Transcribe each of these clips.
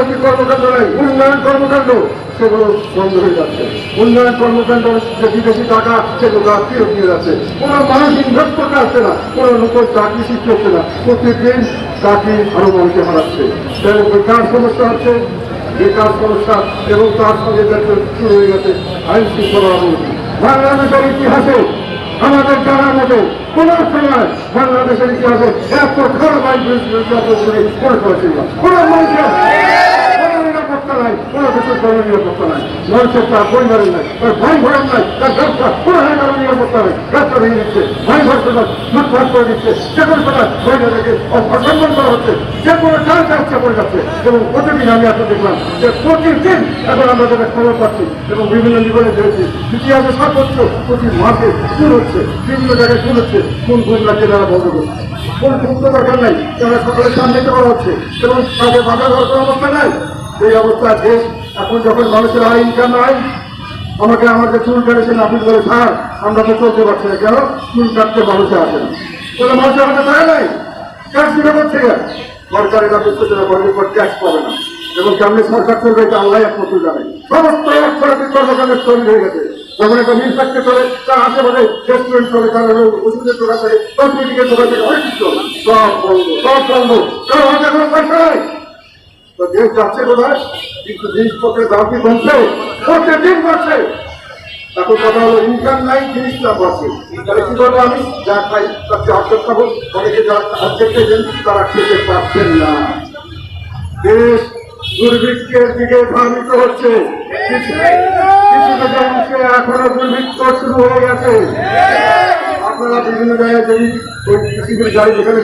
অর্থনৈতিক কর্মকাণ্ড নেই। উন্নয়ন কর্মকাণ্ড, সেগুলো বন্ধ হয়ে যাচ্ছে। উন্নয়ন কর্মকাণ্ড যে বিদেশি টাকা, সেগুলো ফেরত দিয়ে যাচ্ছে। কোনো মানুষ ইনভেস্ট করতে আসছে না, কোনো নতুন চাকরি সৃষ্টি হচ্ছে না। প্রতিদিন চাকরি আরও মানুষকে হারাচ্ছে। তাই বেকার সমস্যা হচ্ছে বেকার সমস্যা এবং তার সঙ্গে শুরু হয়ে গেছে আইন শৃঙ্খলা বাংলাদেশের ইতিহাসে, আমাদের জানার মতো কোন সময় বাংলাদেশের ইতিহাসে এত খারাপ আইন কোনো সময় ছিল না। কোন কোনো কোনো কোনো কোনো কোনো এবং খবর পাচ্ছি বিভিন্ন জীবনে দেখেছি, ইতিহাসে সর্বোচ্চ প্রতি মাসে খুন হচ্ছে, বিভিন্ন জায়গায় খুন হচ্ছে, কোন খুন রাখছে তারা বন্ধ করছে। কোন দরকার নাই, তারা সকালের সামনে করা হচ্ছে, এবং তাদের বাধা দেওয়ার অবস্থা নাই। এই অবস্থা দেশ এখন যখন মানুষের আয় ইনকাম নাই আমাকে আমাকে চুল কেটেছেন আপনি বলে স্যার আমরা তো চলতে পারছি না। কেন? চুল কাটতে মানুষে আসে না। তাহলে মানুষের হাতে পায় নাই। ট্যাক্স দিতে পারছে না সরকারের অফিস থেকে বড় পর ট্যাক্স পাবে না। এবং কেমনি সরকার চলবে, এটা আল্লাহ একমাত্র জানে। সমস্ত অর্থনৈতিক কর্মকাণ্ডের তৈরি হয়ে গেছে। যখন একটা মিল ফ্যাক্টরি চলে তার আশেপাশে রেস্টুরেন্ট চলে, তার ওষুধের দোকান চলে কসমেটিকের দোকান চলে অনেক কিছু সব বন্ধ। সব বন্ধ। কারণ কোনো পয়সা নাই। তো দেশ যাচ্ছে কোথায় কিন্তু জিনিসপত্রের দাম কি কমছে? প্রত্যেকদিন বাড়ছে এখন কথা হলো ইনকাম নাই, জিনিস দাম বাড়ছে তাহলে কি করব আমি? যা খাই, তার চেয়ে অর্ধেক খাব। অনেকে যারা অর্ধেক খেয়েছেন তারা খেতে পারছেন না। দেশ দুর্ভিক্ষের দিকে ধাবিত হচ্ছে। এখনও দুর্ভিক্ষ শুরু হয়ে গেছে। আপনারা বিভিন্ন জায়গায় যদি গাড়ি যেখানে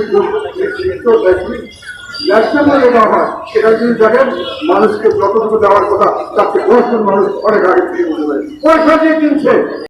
মানুষকে যতটুকু দেওয়ার কথা, তার চেয়ে মানুষ অনেক আগে থেকে বুঝতে পারে পয়সা দিয়ে কিনছে।